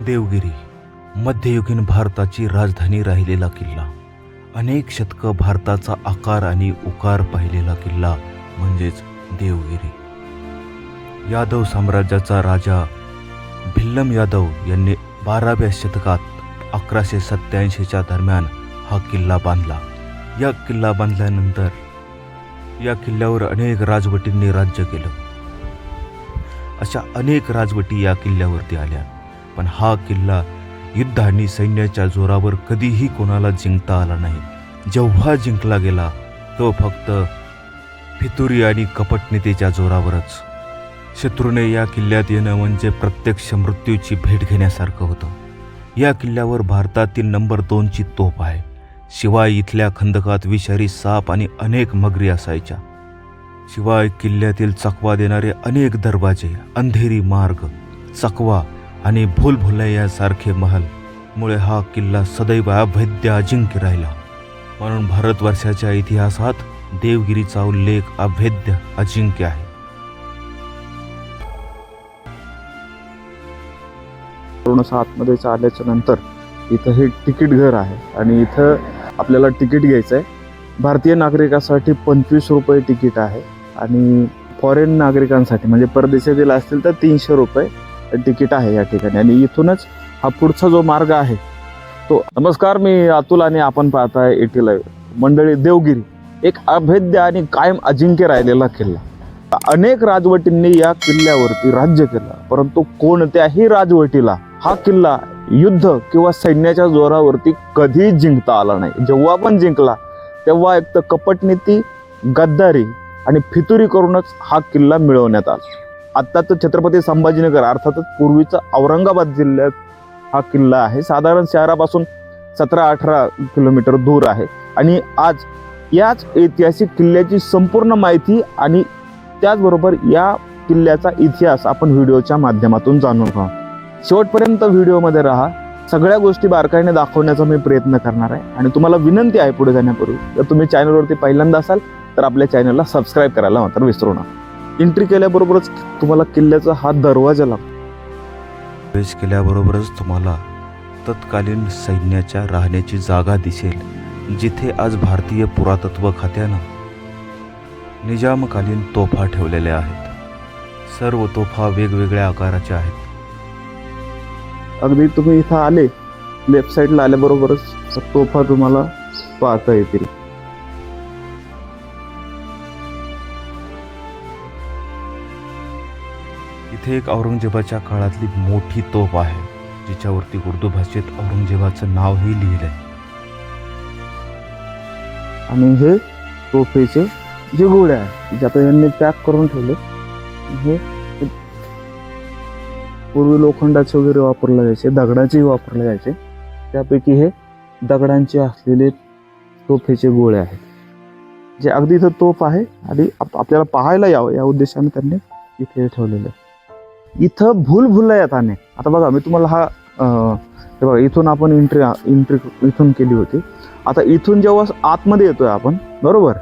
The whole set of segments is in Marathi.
देवगिरी मध्ययुगीन भारताची राजधानी राहिलेला किल्ला. अनेक शतकं भारताचा आकार आणि उकार पाहिलेला किल्ला म्हणजेच देवगिरी. यादव साम्राज्याचा राजा भिल्लम यादव यांनी बाराव्या शतकात अकराशे सत्याऐंशीच्या दरम्यान हा किल्ला बांधला. या किल्ला बांधल्यानंतर या किल्ल्यावर अनेक राजवटींनी राज्य केलं. अशा अनेक राजवटी या किल्ल्यावरती आल्या. पण हा किल्ला युद्ध आणि सैन्याच्या जोरावर कधीही कोणाला जिंकता आला नाही. जेव्हा जिंकला गेला तो फक्त फितुरी आणि कपटनीतीच्या जोरावरच. शत्रूने या किल्ल्यात येणं म्हणजे प्रत्यक्ष मृत्यूची भेट घेण्यासारखं होतं. या किल्ल्यावर भारतातील नंबर दोनची तोफ आहे. शिवाय इथल्या खंदकात विषारी साप आणि अनेक मगरी असायच्या. शिवाय किल्ल्यातील चकवा देणारे अनेक दरवाजे अंधेरी मार्ग चकवा आणि भूलभुलैयासारखे महल मुळे हा किल्ला सदैव अभेद्य अजिंक्य राहिला. म्हणून भारतवर्षाच्या इतिहासात देवगिरीचा उल्लेख अभेद्य अजिंक्य आहे. आतमध्ये आल्याच्यानंतर इथं हे तिकीट घर आहे आणि इथं आपल्याला तिकीट घ्यायचं आहे भारतीय नागरिकासाठी पंचवीस रुपये तिकीट आहे आणि फॉरेन नागरिकांसाठी म्हणजे परदेशातील असतील तर तीनशे रुपये. तिकीट आहे या ठिकाणी. आणि इथूनच हा पुढचा जो मार्ग आहे तो नमस्कार मी अतुल आणि आपण पाहताय एटी लाईव्ह मंडळी देवगिरी एक अभेद्य आणि कायम अजिंक्य राहिलेला किल्ला. अनेक राजवटींनी या किल्ल्यावरती राज्य केलं परंतु कोणत्याही राजवटीला हा किल्ला युद्ध किंवा सैन्याच्या जोरावरती कधी जिंकता आला नाही. जेव्हा पण जिंकला तेव्हा एक तर कपटनीती गद्दारी आणि फितुरी करूनच हा किल्ला मिळवण्यात आला. आत्ताचं तर छत्रपती संभाजीनगर अर्थातच पूर्वीचा औरंगाबाद जिल्ह्यात हा किल्ला आहे. साधारण शहरापासून सतरा अठरा किलोमीटर दूर आहे. आणि आज याच ऐतिहासिक किल्ल्याची संपूर्ण माहिती आणि त्याचबरोबर या किल्ल्याचा इतिहास आपण व्हिडिओच्या माध्यमातून जाणून घ्या. शेवटपर्यंत व्हिडिओमध्ये राहा. सगळ्या गोष्टी बारकाईने दाखवण्याचा मी प्रयत्न करणार आहे. आणि तुम्हाला विनंती आहे पुढे जाण्यापूर्वी जर तुम्ही चॅनलवरती पहिल्यांदा असाल तर आपल्या चॅनलला सबस्क्राईब करायला मात्र विसरू नका. एंट्री केल्याबरोबरच तुम्हाला किल्ल्याचा हा दरवाजा लागतो प्रवेश केल्याबरोबरच तुम्हाला तत्कालीन सैन्याच्या राहण्याची जागा दिसेल जिथे आज भारतीय पुरातत्व खात्यानं निजामकालीन तोफा ठेवलेल्या आहेत. सर्व तोफा वेगवेगळ्या आकाराच्या आहेत. अगदी तुम्ही इथं आले लेफ्ट साईडला आल्याबरोबरच तोफा तुम्हाला पाहता येतील. इथे एक औरंगजेबाच्या काळातली मोठी तोफ आहे जिच्यावरती उर्दू भाषेत औरंगजेबाचं नावही लिहिलंय. आणि हे तोफेचे जे गोळे आहे जे आता यांनी पॅक करून ठेवले हे पूर्वी लोखंडाचे वगैरे वापरले जायचे दगडाचेही वापरले जायचे. त्यापैकी हे दगडांचे असलेले तोफेचे गोळे आहेत. जे अगदी इथं तोफ आहे आणि आपल्याला पाहायला यावं या उद्देशाने त्यांनी इथे ठेवलेलं आहे. इथं भूल भुलयात आणे. आता बघा मी तुम्हाला हा हे बघा इथून आपण एंट्री एंट्री इथून केली होती. आता इथून जेव्हा आतमध्ये येतोय आपण बरोबर?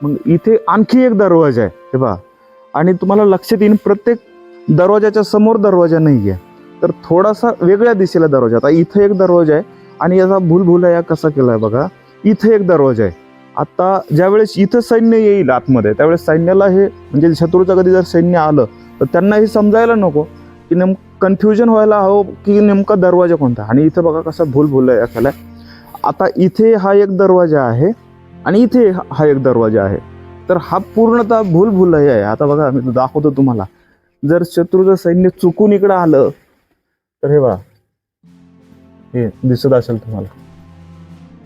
मग इथे आणखी एक दरवाजा आहे हे बघा. आणि तुम्हाला लक्षात येईल प्रत्येक दरवाजाच्या समोर दरवाजा नाही आहे तर थोडासा वेगळ्या दिशेला दरवाजा आता इथे एक दरवाजा आहे आणि याचा भूलभुलया कसा केला आहे बघा. इथे एक दरवाजा आहे. आता ज्यावेळेस इथं सैन्य येईल आतमध्ये त्यावेळेस सैन्याला हे म्हणजे शत्रूचं कधी जर सैन्य आलं तर त्यांना हे समजायला नको की नेम कन्फ्युजन व्हायला हवं की नेमका दरवाजा कोणता? आणि इथं बघा कसा भूल भूल आहे केलाय. आता इथे हा एक दरवाजा आहे आणि इथे हा- हा एक दरवाजा आहे. तर हा पूर्णतः भूल भूलभुलय आहे. आता बघा मी दाखवतो तुम्हाला. जर शत्रूचं सैन्य चुकून इकडं आलं तर हे बघा. हे दिसत असेल तुम्हाला.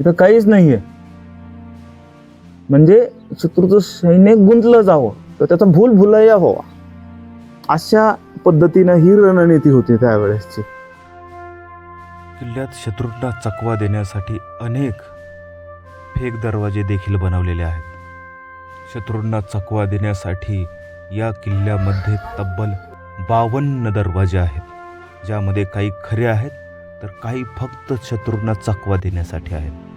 इथं काहीच नाही आहे म्हणजे शत्रूचं सैन्य गुंतलं जावं तर त्याचा भूलभुलया व्हावा. अशा पद्धतीनं ही रणनीती होती त्यावेळेसची. किल्ल्यात शत्रूंना चकवा देण्यासाठी अनेक फेक दरवाजे देखील बनवलेले आहेत. शत्रूंना चकवा देण्यासाठी या किल्ल्यामध्ये तब्बल बावन्न दरवाजे आहेत. ज्यामध्ये काही खरे आहेत तर काही फक्त शत्रूंना चकवा देण्यासाठी आहेत.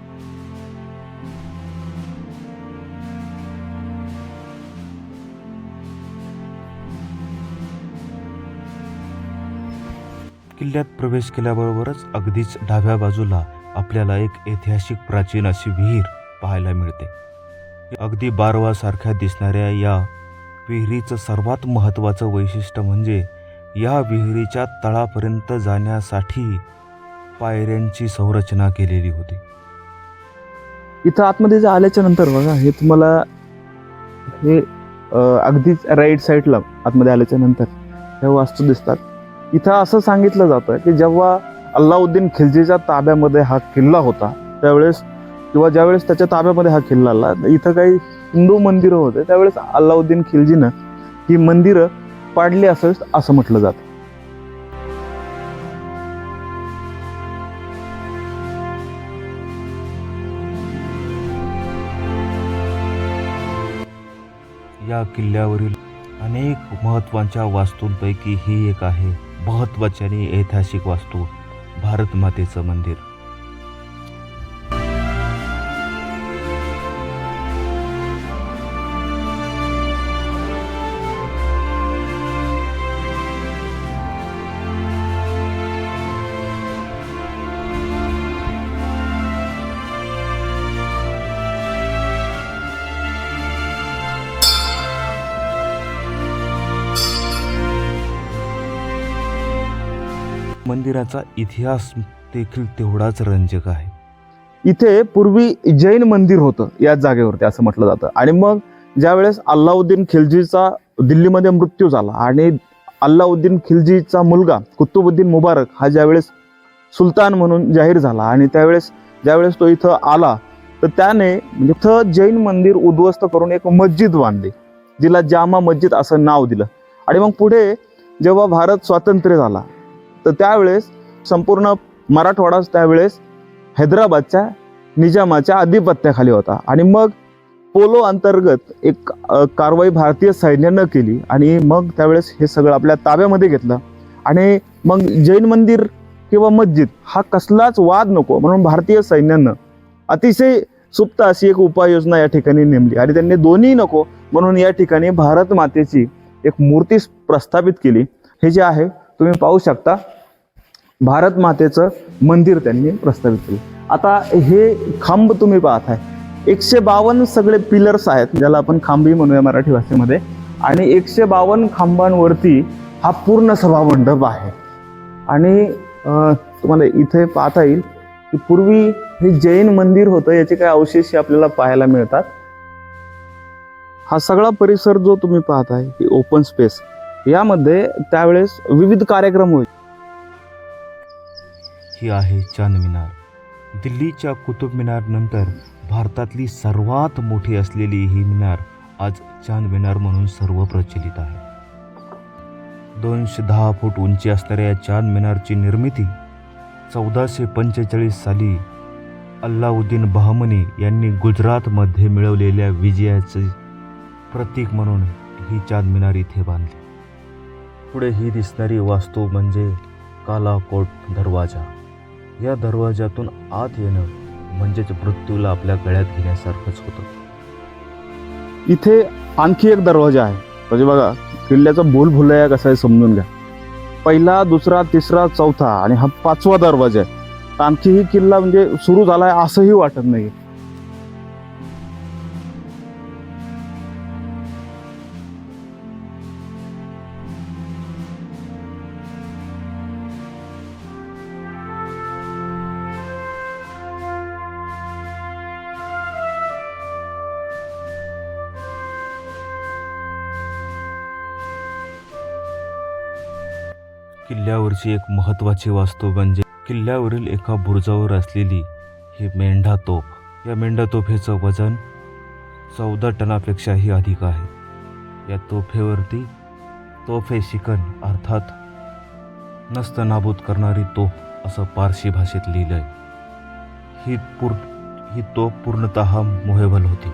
किल्ल्यात प्रवेश केल्याबरोबरच अगदीच डाव्या बाजूला आपल्याला एक ऐतिहासिक प्राचीन अशी विहीर पाहायला मिळते. अगदी बारवासारख्या दिसणाऱ्या या विहिरीचं सर्वात महत्त्वाचं वैशिष्ट्य म्हणजे या विहिरीच्या तळापर्यंत जाण्यासाठी पायऱ्यांची संरचना केलेली होती. इथं आतमध्ये जे आल्याच्यानंतर बघा हे तुम्हाला हे अगदीच राईट साईडला आतमध्ये आल्याच्यानंतर ह्या वास्तू दिसतात. इथं असं सांगितलं जातं की जेव्हा अल्लाउद्दीन खिलजीच्या ताब्यामध्ये हा किल्ला होता त्यावेळेस किंवा ज्यावेळेस त्याच्या ताब्यामध्ये हा किल्ला आला इथं काही हिंदू मंदिरं होते त्यावेळेस अल्लाउद्दीन खिलजीनं ही मंदिरं पाडली असं असं म्हटलं जातं. या किल्ल्यावरील अनेक महत्त्वाच्या वास्तूंपैकी ही एक आहे. महत्त्वाची आणि ऐतिहासिक वास्तू भारतमातेचं मंदिर. मंदिराचा इतिहास देखील तेवढाच रंजक आहे. इथे पूर्वी जैन मंदिर होतं याच जागेवरती असं म्हटलं जातं. आणि मग ज्यावेळेस अल्लाउद्दीन खिलजीचा दिल्लीमध्ये मृत्यू झाला आणि अल्लाउद्दीन खिलजीचा मुलगा कुतुबुद्दीन मुबारक हा ज्यावेळेस सुलतान म्हणून जाहीर झाला आणि त्यावेळेस ज्यावेळेस तो इथं आला तर त्याने म्हणजे इथं जैन मंदिर उद्ध्वस्त करून एक मस्जिद बांधली जिला जामा मस्जिद असं नाव दिलं. आणि मग पुढे जेव्हा भारत स्वातंत्र्य झाला तर त्यावेळेस संपूर्ण मराठवाडाच त्यावेळेस हैदराबादच्या निजामाच्या आधिपत्याखाली होता. आणि मग पोलो अंतर्गत एक कारवाई भारतीय सैन्यानं केली. आणि मग त्यावेळेस हे सगळं आपल्या ताब्यामध्ये घेतलं. आणि मग जैन मंदिर किंवा मस्जिद हा कसलाच वाद नको. म्हणून भारतीय सैन्यानं अतिशय सुप्त अशी एक उपाययोजना या ठिकाणी नेमली. आणि त्यांनी दोन्ही नको म्हणून या ठिकाणी भारत मातेची एक मूर्ती प्रस्थापित केली. हे जे आहे तुम्ही पाहू शकता भारत मातेचं मंदिर त्यांनी प्रस्तावित केलं. आता हे खांब तुम्ही पाहताय. एकशे बावन्न सगळे पिलर्स आहेत ज्याला आपण खांबी म्हणूया मराठी भाषेमध्ये. आणि एकशे बावन्न खांबांवरती हा पूर्ण सभामंडप आहे. आणि तुम्हाला इथे पाहता येईल की पूर्वी हे जैन मंदिर होतं याचे काही अवशेष आपल्याला पाहायला मिळतात. हा सगळा परिसर जो तुम्ही पाहताय ही ओपन स्पेस यामध्ये त्यावेळेस विविध कार्यक्रम होईल ही आहे चांद मिनार दिल्लीच्या कुतुब मिनार नंतर भारतातली सर्वात मोठी असलेली ही मिनार आज चांद मिनार म्हणून सर्व प्रचलित आहे. दोनशे दहा फूट उंची असणाऱ्या या चांद मिनारची निर्मिती चौदाशे पंचेचाळीस साली अल्लाउद्दीन बहमनी यांनी गुजरातमध्ये मिळवलेल्या विजयाचे प्रतीक म्हणून ही चांद मिनार इथे बांधली. पुढे ही दिसणारी वास्तू म्हणजे कालाकोट दरवाजा. या दरवाजातून आत येणं म्हणजेच मृत्यूला आपल्या गळ्यात घेण्यासारखंच होतं. इथे आणखी एक दरवाजा आहे. म्हणजे बघा किल्ल्याचा भूल भुलया कसा आहे समजून घ्या. पहिला दुसरा तिसरा चौथा आणि हा पाचवा दरवाजा आहे. आणखीही किल्ला म्हणजे सुरू झाला आहे असंही वाटत नाही किल्ल्यावरची एक महत्त्वाची वास्तू म्हणजे किल्ल्यावरील एका बुरुजावर असलेली ही मेंढा तोफ. या मेंढा तोफेचं वजन चौदा टनापेक्षाही अधिक आहे. या तोफेवरती तोफे शिकन अर्थात नस्त नाबूद करणारी तोफ असं पारशी भाषेत लिहिलं आहे ही पूर ही तोफ पूर्णतः मोहेबल होती.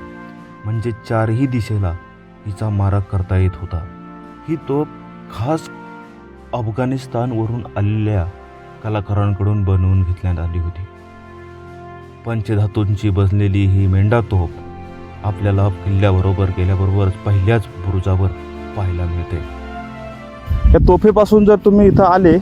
म्हणजे चारही दिशेला हिचा मारा करता येत होता. ही तोफ खास अफगाणिस्तानवरून आलेल्या कलाकारांकडून बनवून घेतण्यात आली होती. पंचधातूंची बसलेली ही मेंढातोफ आपल्याला किल्ल्याबरोबर गेल्याबरोबर पहिल्याच बुरुजावर पाहायला मिळते. या तोफेपासून जर तुम्ही इथं आले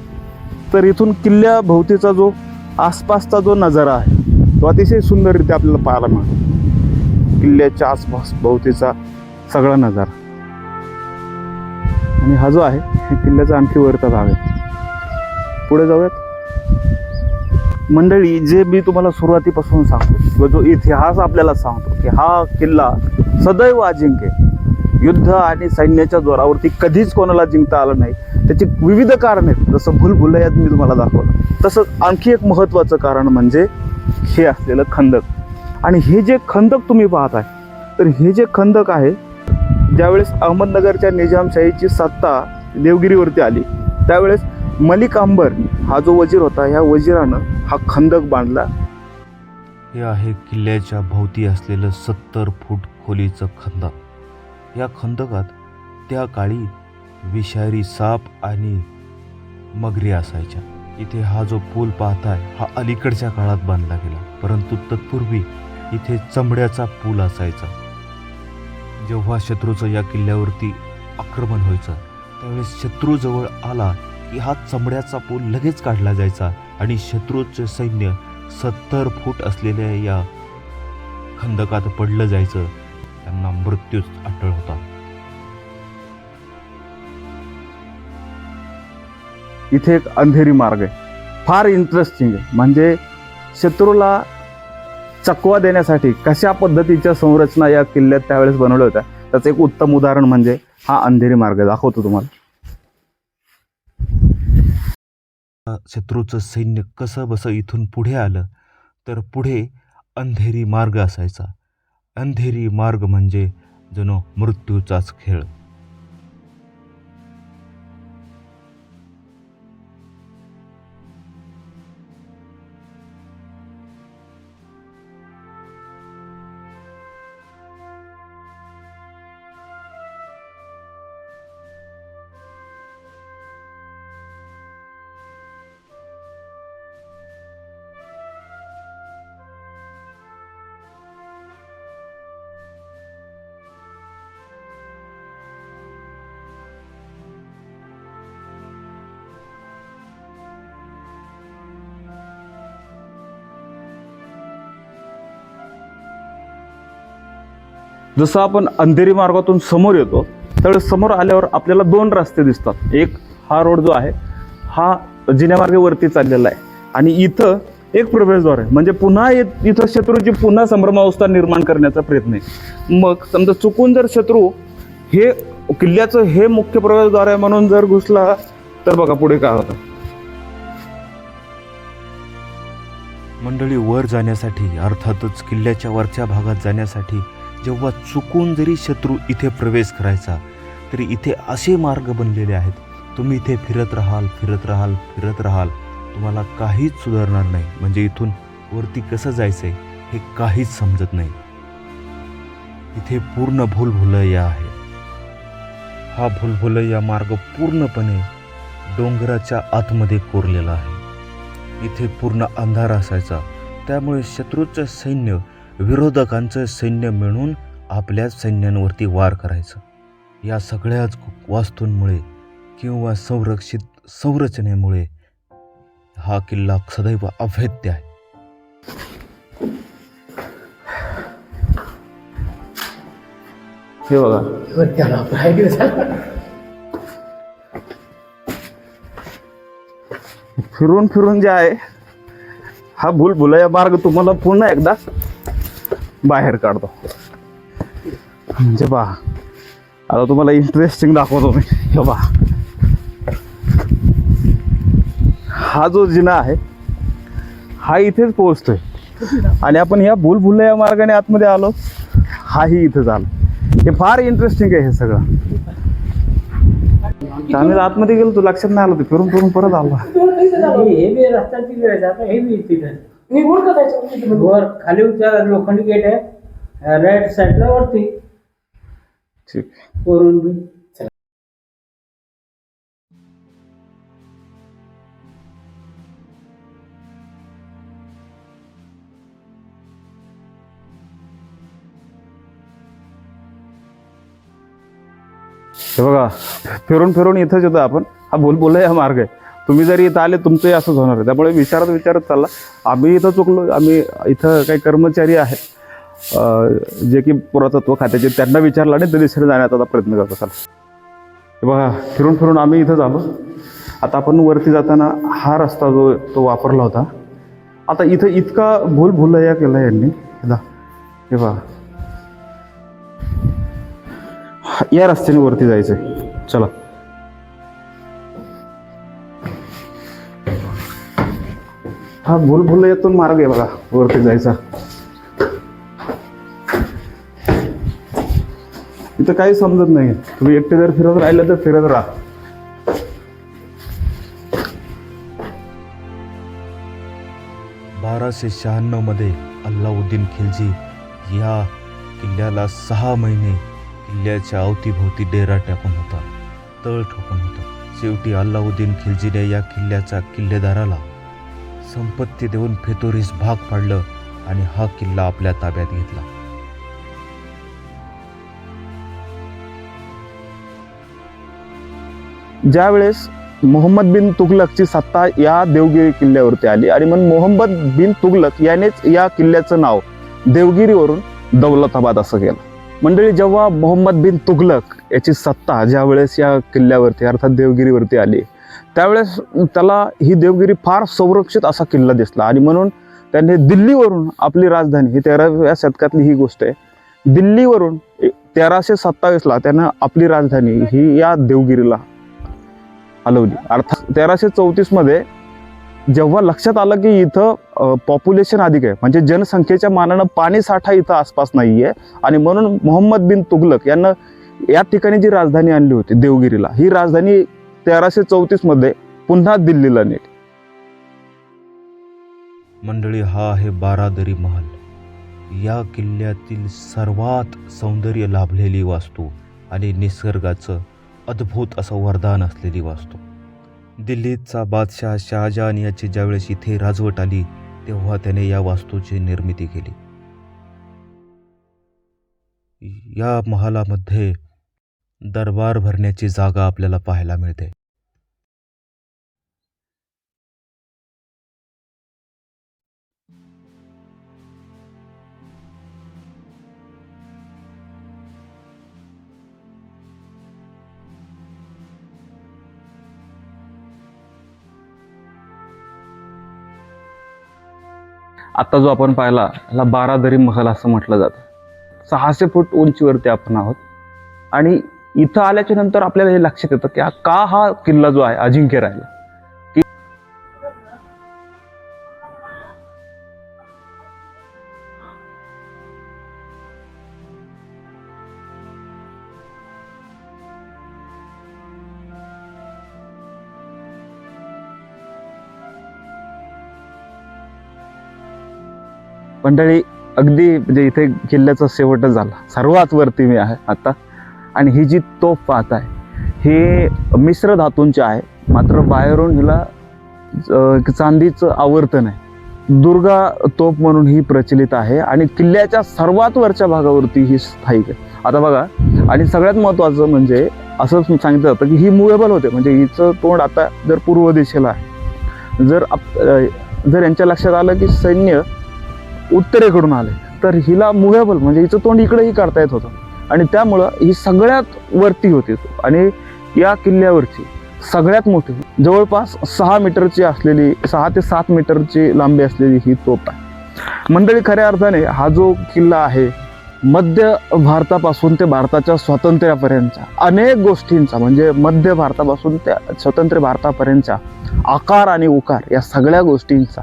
तर इथून किल्ल्या भोवतीचा जो आसपासचा जो नजारा आहे तो अतिशय सुंदररित्या आपल्याला पाहायला मिळतो. किल्ल्याच्या आसपास भोवतीचा सगळा नजारा. आणि हा जो आहे किल्ल्याचा आणखी वरचा भाग आहे. पुढे जाऊयात. मंडळी जे मी तुम्हाला सुरुवातीपासून सांगतो किंवा जो इतिहास आपल्याला सांगतो की हा किल्ला सदैव अजिंक्य युद्ध आणि सैन्याच्या जोरावरती कधीच कोणाला जिंकता आलं नाही. त्याची विविध कारण आहेत. जसं भूलभुलयात मी तुम्हाला दाखवलं. तसंच आणखी एक महत्त्वाचं कारण म्हणजे हे असलेलं खंदक. आणि हे जे खंदक तुम्ही पाहत आहे तर हे जे खंदक आहे ज्यावेळेस अहमदनगरच्या निजामशाहीची सत्ता देवगिरीवरती आली. त्यावेळेस मलिक अंबर हा जो वजीर होता ह्या वजिरानं हा खंदक बांधला. हे आहे किल्ल्याच्या भोवती असलेलं सत्तर फूट खोलीचं खंदक. या खंदकात त्या काळी विषारी साप आणि मगरी असायच्या. इथे हा जो पूल पाहताय हा अलीकडच्या काळात बांधला गेला. परंतु तत्पूर्वी इथे चमड्याचा पूल असायचा. जेव्हा शत्रूचं या किल्ल्यावरती आक्रमण व्हायचं त्यावेळेस शत्रू जवळ आला की हा चमड्याचा पूल लगेच काढला जायचा आणि शत्रूचे सैन्य सत्तर फूट असलेल्या या खंदकात पडलं जायचं. त्यांना मृत्यूच अटळ होता. इथे एक अंधेरी मार्ग आहे. फार इंटरेस्टिंग आहे. म्हणजे शत्रूला चकवा देण्यासाठी कशा पद्धतीच्या संरचना या किल्ल्यात त्यावेळेस बनवल्या होत्या? त्याचं एक उत्तम उदाहरण म्हणजे हा अंधेरी मार्ग दाखवतो तुम्हाला. शत्रूचं सैन्य कसं बसं इथून पुढे आलं तर पुढे अंधेरी मार्ग असायचा. अंधेरी मार्ग म्हणजे जणू मृत्यूचाच खेळ. जसं आपण अंधेरी मार्गातून समोर येतो त्यावेळेस समोर आल्यावर आपल्याला दोन रस्ते दिसतात. एक हा रोड जो आहे हा जिन्यामार्गे वरती चाललेला आहे. आणि इथं एक प्रवेशद्वार आहे. म्हणजे पुन्हा इथं शत्रूची पुन्हा संभ्रमावस्था निर्माण करण्याचा प्रयत्न आहे. मग समजा चुकून जर शत्रू हे किल्ल्याचं हे मुख्य प्रवेशद्वार आहे म्हणून जर घुसला तर बघा पुढे काय होतं. मंडळी वर जाण्यासाठी अर्थातच किल्ल्याच्या वरच्या भागात जाण्यासाठी जेव्हा चुकून जरी शत्रू इथे प्रवेश करायचा तरी इथे असे मार्ग बनलेले आहेत. तुम्ही इथे फिरत राहाल फिरत राहाल फिरत राहाल. तुम्हाला काहीच सुधारणार नाही. म्हणजे इथून वरती कसं जायचं आहे हे काहीच समजत नाही. इथे पूर्ण भूलभुलैया आहे. हा भूलभुलैया मार्ग पूर्णपणे डोंगराच्या आतमध्ये कोरलेला आहे. इथे पूर्ण अंधार असायचा. त्यामुळे शत्रूचं सैन्य विरोधकांचं सैन्य मिळून आपल्या सैन्यांवरती वार करायचं. या सगळ्याच वास्तूंमुळे किंवा संरक्षित संरचनेमुळे हा किल्ला सदैव अभेद्य आहे. हे बघा. फिरून फिरून जे आहे हा भूल भुलया मार्ग तुम्हाला पुन्हा एकदा बाहेर काढतो. म्हणजे पहा. आता तुम्हाला इंटरेस्टिंग दाखवतो मी. हे पहा. हा जो जिना आहे हा इथेच पोहोचतोय. आणि आपण ह्या भूल या मार्गाने आतमध्ये आलो हाही इथं झाला. हे फार इंटरेस्टिंग आहे हे सगळं. आम्ही आतमध्ये गेलो तू लक्षात नाही आलं ते फिरून फिरून परत आलो. हे हे त्याच्यामध्ये वर खाली उतर लोखंडी गेट आहे. राईट साईडला वरती. ठीक. वरून बी. हे बघा फिरून फिरून इथंच येतो आपण. हा बोल हा मार्ग आहे. तुम्ही जरी इथं आले तुमचंही असंच होणार आहे. त्यामुळे विचारत विचारत चालला. आम्ही इथं चुकलो. आम्ही इथं काही कर्मचारी आहेत. जे की पुरातत्व खात्याचे त्यांना विचारलं आणि ते दिशेने जाण्याचा आता प्रयत्न करतो. चला. बघा फिरून फिरून आम्ही इथं झालो. आता आपण वरती जाताना हा रस्ता जो तो वापरला होता. आता इथं इतका भूल भुलया केला यांनी. हे दा हे बघा. हा- या रस्त्याने वरती जायचंय. चला. हा भूल भुलैयातून मार्ग आहे बघा वरती जायचा. इथं काही समजत नाही. तुम्ही एकटे जर फिरत राहिलं तर फिरत राहा. बाराशे शहाण्णवमध्ये अल्लाउद्दीन खिलजी या किल्ल्याला सहा महिने किल्ल्याच्या अवतीभोवती डेरा टाकून होता तळ ठोकून होता. शेवटी अल्लाउद्दीन खिलजीने या किल्ल्याच्या किल्लेदाराला संपत्ती देऊन फितुरीस भाग पाडलं आणि हा किल्ला आपल्या ताब्यात घेतला. ज्यावेळेस मोहम्मद बिन तुगलकची सत्ता या देवगिरी किल्ल्यावरती आली आणि मग मोहम्मद बिन तुगलक यानेच या किल्ल्याचं नाव देवगिरीवरून दौलताबाद असं केलं मंडळी जेव्हा मोहम्मद बिन तुगलक याची सत्ता ज्या वेळेस या किल्ल्यावरती अर्थात देवगिरीवरती आली त्यावेळेस त्याला ही देवगिरी फार संरक्षित असा किल्ला दिसला. आणि म्हणून त्यांनी दिल्लीवरून आपली राजधानी ही तेराव्या शतकातली ही गोष्ट आहे दिल्लीवरून तेराशे सत्तावीसला त्यानं आपली राजधानी ही या देवगिरीला हलवली. अर्थात तेराशे चौतीसमध्ये जेव्हा लक्षात आलं की इथं पॉप्युलेशन अधिक आहे म्हणजे जनसंख्येच्या मानानं पाणीसाठा इथं आसपास नाही आहे आणि म्हणून मोहम्मद बिन तुगलक यांना या ठिकाणी जी राजधानी आणली होती देवगिरीला ही राजधानी तेराशे चौतीसमध्ये पुन्हा दिल्लीला नेली मंडळी हा आहे बारादरी महल. या किल्ल्यातील सर्वात सौंदर्य लाभलेली वास्तू आणि निसर्गाचं अद्भुत असं वरदान असलेली वास्तू. दिल्लीचा बादशाह शहाजहान याची ज्यावेळेस इथे राजवट आली तेव्हा त्याने या वास्तूची निर्मिती केली. या महालामध्ये दरबार भरण्याची जागा आपल्याला पाहायला मिळते. आता जो आपण पाहिला याला बारादरी महल असं म्हटलं जातं. सहाशे फूट उंचीवरती आपण आहोत. आणि इथं आल्याच्यानंतर आपल्याला हे लक्षात येतं की का हा किल्ला जो आहे अजिंक्य राहिला? मंडळी अगदी म्हणजे इथे किल्ल्याचा शेवटच झाला. सर्वात वरती मी आहे आता. आणि ही जी तोफ पाहत आहे हे मिश्र धातूंची आहे. मात्र बाहेरून हिला चांदीचं आवर्तन आहे. दुर्गा तोफ म्हणून ही प्रचलित आहे आणि किल्ल्याच्या सर्वात वरच्या भागावरती ही स्थायिक आहे. आता बघा आणि सगळ्यात महत्त्वाचं म्हणजे असं सांगितलं जातं की ही मुवेबल होते. म्हणजे हिचं तोंड आता जर पूर्व दिशेला आहे जर आप जर यांच्या लक्षात आलं की सैन्य उत्तरेकडून आले तर हिला मुवेबल म्हणजे हिचं तोंड इकडेही काढता येत होतं. आणि त्यामुळं ही सगळ्यात वरती होती. आणि या किल्ल्यावरची सगळ्यात मोठी जवळपास सहा मीटरची असलेली सहा ते सात मीटरची लांबी असलेली ही तोप आहे. मंडळी खऱ्या अर्थाने हा जो किल्ला आहे मध्य भारतापासून ते भारताच्या स्वातंत्र्यापर्यंतच्या अनेक गोष्टींचा म्हणजे मध्य भारतापासून त्या स्वतंत्र भारतापर्यंतच्या आकार आणि उकार या सगळ्या गोष्टींचा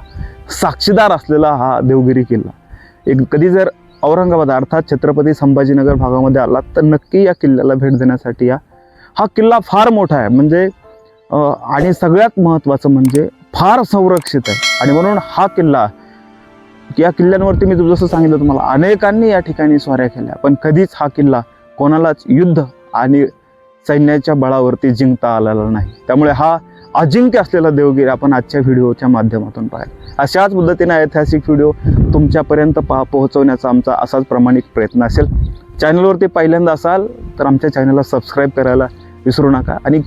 साक्षीदार असलेला हा देवगिरी किल्ला. एक कधी जर औरंगाबाद अर्थात छत्रपती संभाजीनगर भागामध्ये आलात तर नक्की या किल्ल्याला भेट देण्यासाठी या. हा किल्ला फार मोठा आहे. म्हणजे आणि सगळ्यात महत्त्वाचं म्हणजे फार संरक्षित आहे. आणि म्हणून हा किल्ला या किल्ल्यांवरती मी जसं सांगितलं तुम्हाला अनेकांनी या ठिकाणी स्वाऱ्या केल्या. पण कधीच हा किल्ला कोणालाच युद्ध आणि सैन्याच्या बळावरती जिंकता आलेला नाही. त्यामुळे हा अजिंक्य असलेला देवगिरी आपण आजच्या व्हिडिओच्या माध्यमातून पाहिला. अशाच पद्धतीने ऐतिहासिक व्हिडिओ तुमच्यापर्यंत पा पोहोचवण्याचा आमचा असाच प्रामाणिक प्रयत्न असेल. चॅनलवरती पहिल्यांदा असाल तर आमच्या चॅनलला सबस्क्राईब करायला विसरू नका. आणि